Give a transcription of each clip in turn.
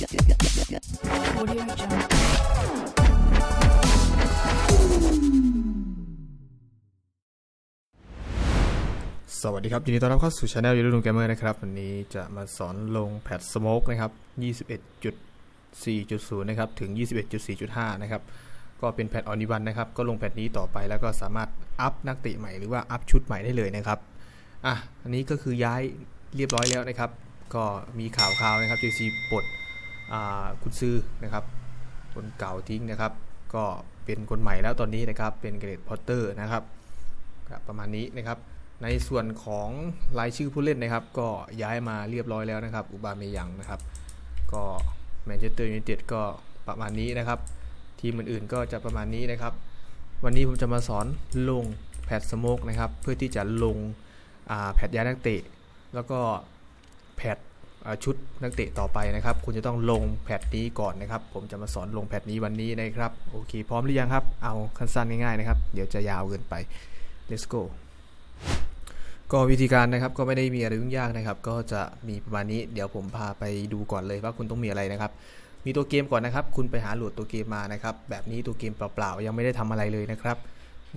สวัสดีครับ ยินดีต้อนรับเข้าสู่ช anel ยูรูนเกมเมอร์นะครับ วันนี้จะมาสอนลงแพทสโมกนะครับ 21.4.0 นะครับ ถึง 21.4.5 นะครับ ก็เป็นแพทออนิวันนะครับ ก็ลงแพทนี้ต่อไปแล้วก็สามารถอัพนักเตะใหม่หรือว่าอัพชุดใหม่ได้เลยนะครับ อะ อันนี้ก็คือย้ายเรียบร้อยแล้วนะครับ ก็มีข่าวข่าวนะครับ JC ปลด คุณซื้อนะครับ คนเก่าทิ้งนะครับ ก็เป็นคนใหม่แล้วตอนนี้นะครับ เป็นเกรดพอตเตอร์นะครับ ประมาณนี้นะครับ ในส่วนของรายชื่อผู้เล่นนะครับ ก็ย้ายมาเรียบร้อยแล้วนะครับ อุบาเมยังนะครับ ก็แมนเชสเตอร์ยูไนเต็ดก็ประมาณนี้นะครับ ทีมอื่นๆก็จะประมาณนี้นะครับ วันนี้ผมจะมาสอนลงแพทสโมกนะครับ เพื่อที่จะลงแพทย้ายนักเตะ แล้วก็แพท ชุดนักเตะต่อไปนะครับ คุณจะต้องลงแพทนี้ก่อนนะครับ ผมจะมาสอนลงแพทนี้วันนี้นะครับ โอเค พร้อมหรือยังครับ เอาคันสั้นง่ายๆนะครับ เดี๋ยวจะยาวเกินไป let's go ก็วิธีการนะครับก็ไม่ได้มีอะไรยุ่งยากนะครับ ก็จะมีประมาณนี้เดี๋ยวผมพาไปดูก่อนเลยว่าคุณต้องมีอะไรนะครับ มีตัวเกมก่อนนะครับ คุณไปหาโหลดตัวเกมมานะครับ แบบนี้ตัวเกมเปล่าๆยังไม่ได้ทำอะไรเลยนะครับ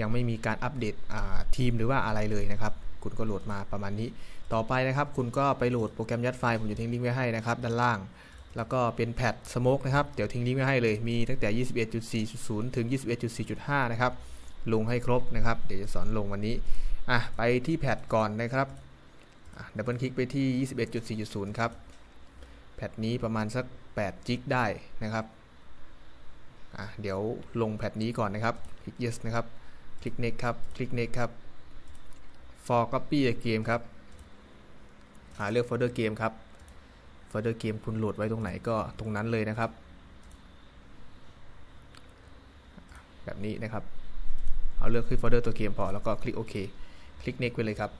ยังไม่มีการอัปเดตทีมหรือว่าอะไรเลยนะครับ คุณก็โหลดมาประมาณนี้ ต่อไปนะครับ คุณก็ไปโหลดโปรแกรมยัดไฟล์ผมจะทิ้งลิงก์ไว้ให้นะครับ ด้านล่าง แล้วก็เป็นแพทสโมกนะครับ เดี๋ยวทิ้งลิงก์ไว้ให้เลย มีตั้งแต่ 21.4.0 ถึง 21.4.5 นะครับ ลงให้ครบนะครับ เดี๋ยวจะสอนลงวันนี้ อะ ไปที่แพทก่อนนะครับดับเบิลคลิกไปที่ 21.4.0 ครับ แพทนี้ประมาณสัก8จิกได้นะครับอะเดี๋ยวลงแพทนี้ก่อนนะครับ คลิก yes นะครับ คลิก next ครับ คลิก next ครับ for copy the game ครับ หาเลือก folder game ครับ folder game คุณโหลดไว้ตรงไหนก็ตรงนั้นเลยนะครับ แบบนี้นะครับเอาเลือกที่โฟลเดอร์ตัวเกมพอแล้วก็คลิกโอเคคลิก next ไปเลยครับ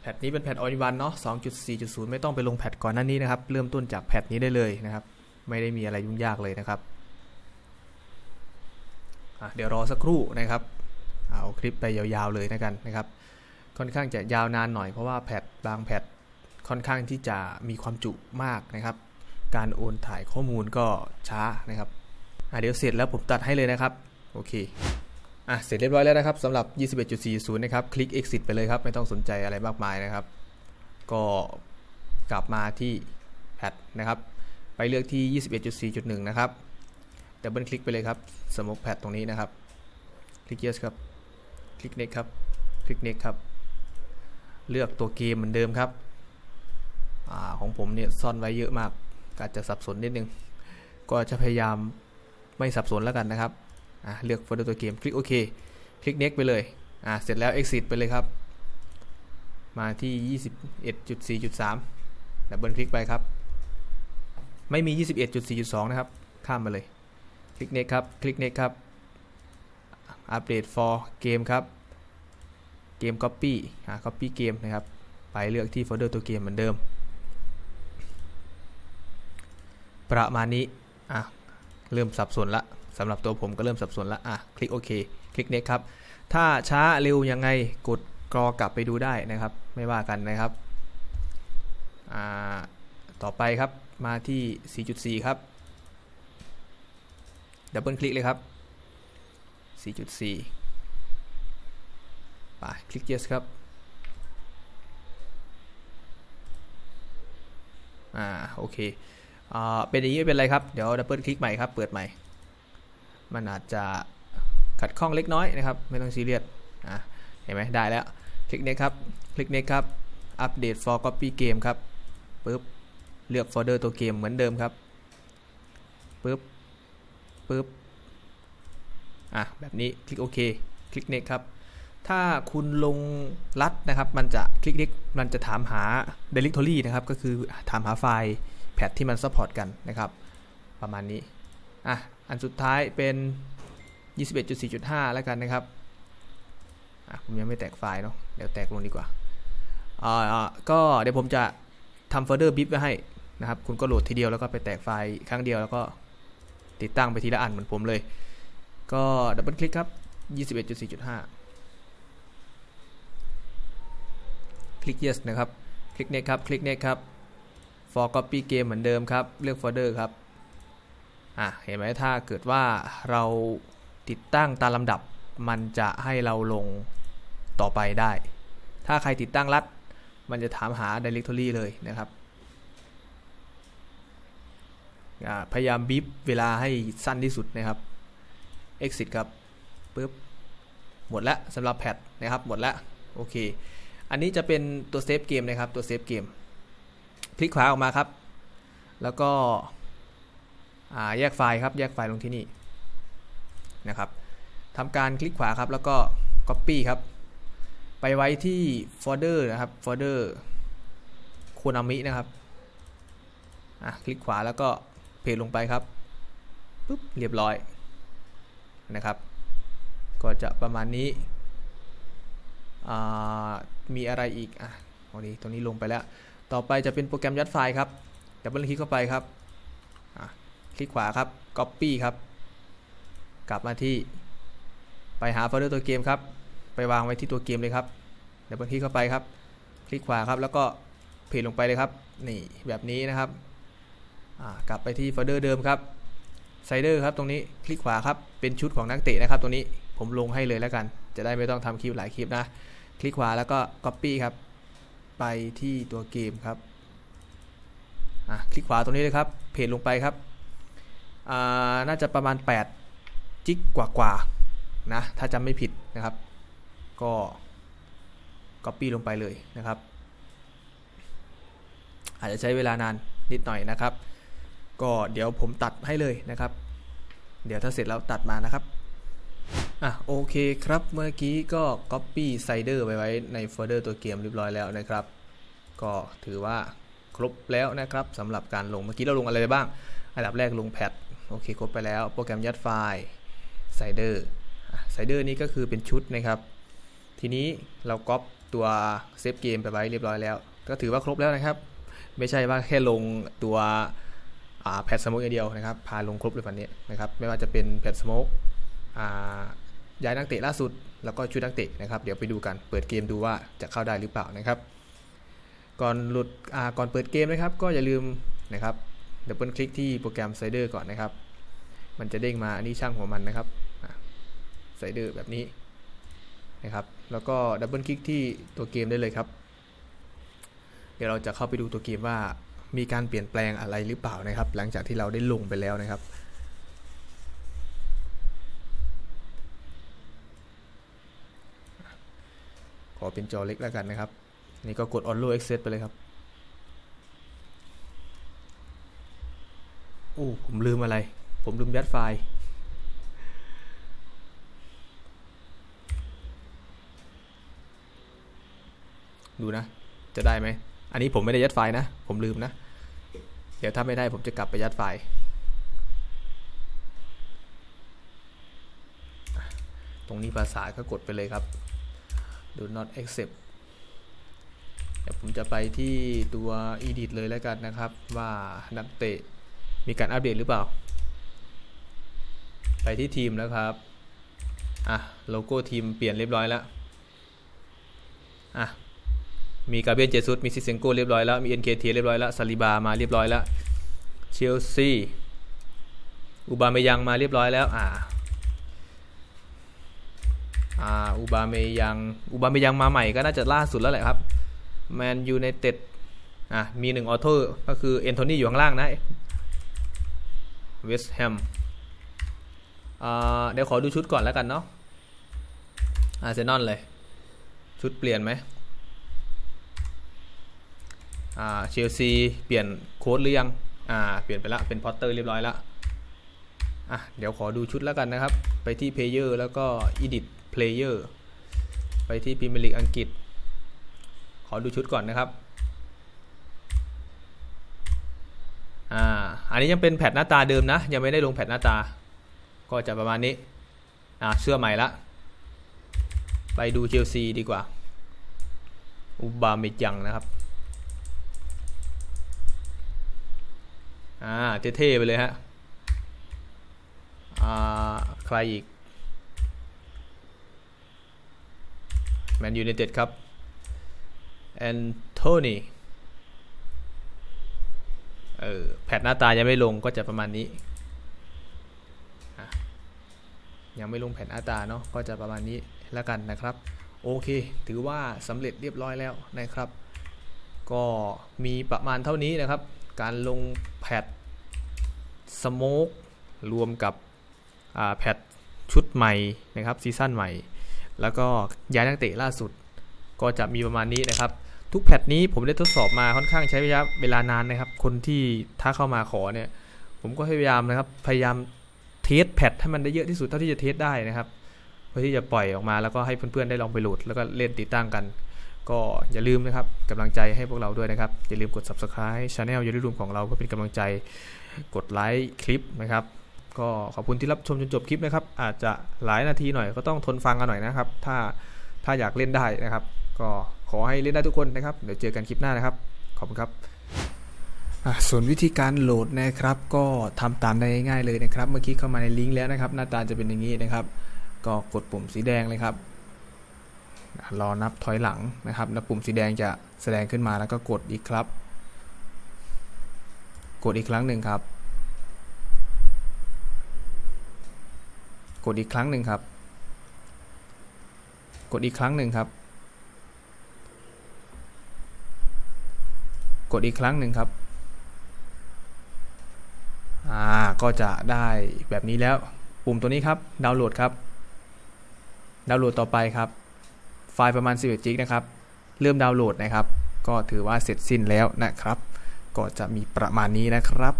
แพทนี้เป็นแพทออนิวันเนาะ2.4.0 ไม่ต้องไปลงแพทก่อนหน้านี้นะครับ เริ่มต้นจากแพทนี้ได้เลยนะครับ ไม่ได้มีอะไรยุ่งยากเลยนะครับ เดี๋ยวรอสักครู่นะครับ เอาคลิปไปยาวๆเลยนะกันนะครับ ค่อนข้างจะยาวนานหน่อยเพราะว่าแพทบางแพท ค่อนข้างที่จะมีความจุมากนะครับ การโอนถ่ายข้อมูลก็ช้านะครับเดี๋ยวเสร็จแล้วผมตัดให้เลยนะครับ โอเคอะเสร็จเรียบร้อยแล้วนะครับสำหรับ 21.40 นะครับ คลิก exit ไปเลยครับ ไม่ต้องสนใจอะไรมากมายนะครับ ก็กลับมาที่แพทนะครับ ไปเลือกที่ 21.4.1 นะครับดับเบิลคลิกไปเลยครับสมมติแพทตรงนี้นะครับ คลิก yes ครับ คลิก next ครับ คลิก next ครับ เลือกตัวเกมเหมือนเดิมครับ ของผมเนี่ยซ่อนไว้เยอะมากอาจจะสับสนนิดนึง ก็จะพยายามไม่สับสนแล้วกันนะครับเลือกโฟลเดอร์ตัวเกมคลิกโอเคคลิก next ไปเลยเสร็จแล้ว exit ไปเลยครับ มาที่ 21.4.3ดับเบิลคลิกไปครับ ไม่มี 21.4.2 นะครับ ข้ามมาเลย คลิก next ครับ คลิก next ครับ อัปเดต for เกมครับ เกม copy อ่า copy เกมนะครับ ไปเลือกที่โฟลเดอร์ตัวเกมเหมือนเดิม ประมาณนี้อะเริ่มสับสนละสำหรับตัวผมก็เริ่มสับสนละอะคลิกโอเคคลิก next ครับถ้าช้าเร็วยังไงกดกรอกลับไปดูได้นะครับ ไม่ว่ากันนะครับอ่าต่อไปครับมาที่ 4.4 ครับดับเบิลคลิกเลยครับ 4.4 ไปคลิก yes ครับ อ่า โอเค อ่าเป็นอย่างนี้เป็นไรครับ เดี๋ยวดับเบิลคลิกใหม่ครับ เปิดใหม่ มันอาจจะขัดข้องเล็กน้อยนะครับ ไม่ต้องซีเรียสอะเห็นไหมได้แล้ว คลิกเนี้ครับ คลิกเนี้ครับ อัปเดต for copy game ครับปึ๊บ เลือกโฟลเดอร์ตัวเกมเหมือนเดิมครับปึ๊บปึ๊บ อะ แบบนี้ คลิกโอเค คลิกเน็กครับ ถ้าคุณลงลัดนะครับ มันจะคลิกเน็กมันจะถามหา directory นะครับ ก็คือถามหาไฟล์ แพทที่มันซัพพอร์ตกันนะครับ ประมาณนี้อะอันสุดท้ายเป็น 21.4.5 แล้วกันนะครับอะผมยังไม่แตกไฟล์เนาะเดี๋ยวแตกลงดีกว่าอ่าก็เดี๋ยวผมจะทำโฟลเดอร์บิฟไว้ให้นะครับ คุณก็โหลดทีเดียวแล้วก็ไปแตกไฟล์ครั้งเดียวแล้วก็ติดตั้งไปทีละอันเหมือนผมเลย ก็ดับเบิลคลิกครับ 21.4.5 คลิก yes นะครับ คลิก next ครับ คลิก next ครับ for copy game เหมือนเดิมครับ เลือกโฟลเดอร์ครับ อะ เห็นไหมถ้าเกิดว่าเราติดตั้งตามลำดับมันจะให้เราลงต่อไปได้ ถ้าใครติดตั้งรัด มันจะถามหา directory เลยนะครับ พยายามบีบเวลาให้สั้นที่สุดนะครับ exit ครับปึ๊บ หมดแล้วสำหรับแพทนะครับ หมดแล้ว โอเค อันนี้จะเป็นตัวเซฟเกมนะครับ ตัวเซฟเกม คลิกขวาออกมาครับ แล้วก็แยกไฟล์ครับ แยกไฟล์ลงที่นี่นะครับทำการคลิกขวาครับ แล้วก็ Copy ครับ ไปไว้ที่โฟลเดอร์นะครับโฟลเดอร์โคนามินะครับอะคลิกขวาแล้วก็เพจลงไปครับปุ๊บเรียบร้อยนะครับ ก็จะประมาณนี้อ่ามีอะไรอีกอะตรงนี้ตรงนี้ลงไปแล้ว ต่อไปจะเป็นโปรแกรมยัดไฟล์ครับดับเบิลคลิกเข้าไปครับ คลิกขวาครับ Copy ครับ กลับมาที่ ไปหาโฟลเดอร์ตัวเกมครับ ไปวางไว้ที่ตัวเกมเลยครับดับเบิลคลิกเข้าไปครับ คลิกขวาครับ แล้วก็เพจลงไปเลยครับ นี่แบบนี้นะครับ กลับไปที่โฟลเดอร์เดิมครับไซเดอร์ครับตรงนี้ คลิกขวาครับ เป็นชุดของนักเตะนะครับ ตรงนี้ ผมลงให้เลยแล้วกัน จะได้ไม่ต้องทำคลิปหลายคลิปนะ คลิกขวาแล้วก็ Copy ครับ ไปที่ตัวเกมครับอะคลิกขวาตรงนี้เลยครับ เพจลงไปครับอ่าน่าจะประมาณ 8 จิกกว่าๆนะ ถ้าจำไม่ผิดนะครับ ก็ Copy ลงไปเลยนะครับ อาจจะใช้เวลานานนิดหน่อยนะครับ ก็เดี๋ยวผมตัดให้เลยนะครับ เดี๋ยวถ้าเสร็จแล้วตัดมานะครับ อะโอเคครับเมื่อกี้ก็ Copy sider ไปไว้ในโฟลเดอร์ตัวเกมเรียบร้อยแล้วนะครับ ก็ถือว่าครบแล้วนะครับสำหรับการลงเมื่อกี้เราลงอะไรไปบ้าง อันดับแรกลงแพทโอเคครบไปแล้วโปรแกรมยัดไฟล์ไซเดอร์ไซเดอร์นี้ก็คือเป็นชุดนะครับ ทีนี้เราก๊อปตัวเซฟเกมไปไว้เรียบร้อยแล้ว ก็ถือว่าครบแล้วนะครับ ไม่ใช่ว่าแค่ลงตัวแพทสโมกอย่างเดียวนะครับ พาลงครบเลยวันนี้นะครับ ไม่ว่าจะเป็นแพทสโมก ย้ายนักเตะล่าสุด แล้วก็ชุดนักเตะนะครับเดี๋ยวไปดูกันเปิดเกมดูว่าจะเข้าได้หรือเปล่านะครับ ก่อนหลุดก่อนเปิดเกมนะครับ ก็อย่าลืมนะครับดับเบิลคลิกที่โปรแกรมไซเดอร์ก่อนนะครับ มันจะเด้งมาอันนี้ช่างหัวมันนะครับไซเดอร์แบบนี้นะครับ แล้วก็ดับเบิลคลิกที่ตัวเกมได้เลยครับ เดี๋ยวเราจะเข้าไปดูตัวเกมว่ามีการเปลี่ยนแปลงอะไรหรือเปล่านะครับ หลังจากที่เราได้ลงไปแล้วนะครับ ขอเป็นจอเล็กแล้วกันนะครับ นี่ก็กด Onlo Access ไปเลยครับ โอ้ ผมลืมอะไร ผมลืมยัดไฟล์ดูนะ จะได้ไหม อันนี้ผมไม่ได้ยัดไฟล์นะ ผมลืมนะ เดี๋ยวถ้าไม่ได้ผมจะกลับไปยัดไฟล์ ตรงนี้ภาษาก็กดไปเลยครับ do not accept เดี๋ยวผมจะไปที่ตัว edit เลยแล้วกันนะครับ ว่านักเตะมีการอัปเดตหรือเปล่า ไปที่ทีมแล้วครับ อะ โลโก้ทีมเปลี่ยนเรียบร้อยแล้ว อะ มีกาเบียนเจสุสมีซิเซนโกเรียบร้อยแล้ว มีเอ็นเคเทียเรียบร้อยแล้ว ซาลิบามาเรียบร้อยแล้ว เชลซี อุบาเมยังมาเรียบร้อยแล้ว อ่า อ่าอุบาเมยังอุบาเมยังมาใหม่ก็น่าจะล่าสุดแล้วแหละครับ แมนยูไนเต็ด อะ มีหนึ่งออโต้ก็คือเอนโทนีอยู่ข้างล่างนะ เวสต์แฮมเดี๋ยวขอดูชุดก่อนแล้วกันเนาะ อาร์เซนอลเลย ชุดเปลี่ยนไหม อ่า เชลซีเปลี่ยนโค้ดหรือยัง อ่า เปลี่ยนไปละ เป็นพอตเตอร์เรียบร้อยละอะ เดี๋ยวขอดูชุดแล้วกันนะครับ ไปที่ Player แล้วก็ Edit Player ไปที่ Premier League อังกฤษ ขอดูชุดก่อนนะครับอ่าอันนี้ยังเป็นแพทหน้าตาเดิมนะ ยังไม่ได้ลงแพทหน้าตา ก็จะประมาณนี้อ่าเสื้อใหม่ละ ไปดูเชลซีดีกว่า อุบาเมยังนะครับอ่าเท่ๆไปเลยฮะอ่าใครอีก แมนยู i นเต็ดครับแอนโทนีเออแพทหน้าตายังไม่ลงก็จะประมาณนี้ ยังไม่ลงแผ่นอาตาเนาะก็จะประมาณนี้แล้วกันนะครับ โอเค ถือว่าสำเร็จเรียบร้อยแล้วนะครับ ก็มีประมาณเท่านี้นะครับ การลงแพทสโมกรวมกับอ่าแพทชุดใหม่นะครับซีซั่นใหม่ แล้วก็ย้ายนักเตะล่าสุด ก็จะมีประมาณนี้นะครับ ทุกแพทนี้ผมได้ทดสอบมาค่อนข้างใช้ระยะเวลานานนะครับ คนที่ถ้าเข้ามาขอเนี่ย ผมก็พยายามนะครับ พยายามเทสแพทให้มันได้เยอะที่สุดเท่าที่จะเทสได้นะครับเพื่อที่จะปล่อยออกมาแล้วก็ให้เพื่อนๆได้ลองไปโหลดแล้วก็เล่นติดตั้งกัน ก็อย่าลืมนะครับกำลังใจให้พวกเราด้วยนะครับ อย่าลืมกด subscribe channel ยูทูบของเราเพื่อเป็นกำลังใจกดไลค์คลิปนะครับ ก็ขอบคุณที่รับชมจนจบคลิปนะครับ อาจจะหลายนาทีหน่อยก็ต้องทนฟังกันหน่อยนะครับ ถ้าถ้าอยากเล่นได้นะครับ ก็ขอให้เล่นได้ทุกคนนะครับ เดี๋ยวเจอกันคลิปหน้านะครับ ขอบคุณครับส่วนวิธีการโหลดนะครับ ก็ทำตามได้ง่ายๆเลยนะครับ เมื่อกี้เข้ามาในลิงก์แล้วนะครับ หน้าตาจะเป็นอย่างนี้นะครับ ก็กดปุ่มสีแดงเลยครับรอนับถอยหลังนะครับ แล้วปุ่มสีแดงจะแสดงขึ้นมาแล้วก็กดอีกครับ กดอีกครั้งหนึ่งครับ กดอีกครั้งหนึ่งครับ กดอีกครั้งหนึ่งครับ กดอีกครั้งหนึ่งครับอ่าก็จะได้แบบนี้แล้ว ปุ่มตัวนี้ครับ ดาวน์โหลดครับ ดาวน์โหลดต่อไปครับ ไฟล์ประมาณ 11จิกนะครับ เริ่มดาวน์โหลดนะครับ ก็ถือว่าเสร็จสิ้นแล้วนะครับ ก็จะมีประมาณนี้นะครับ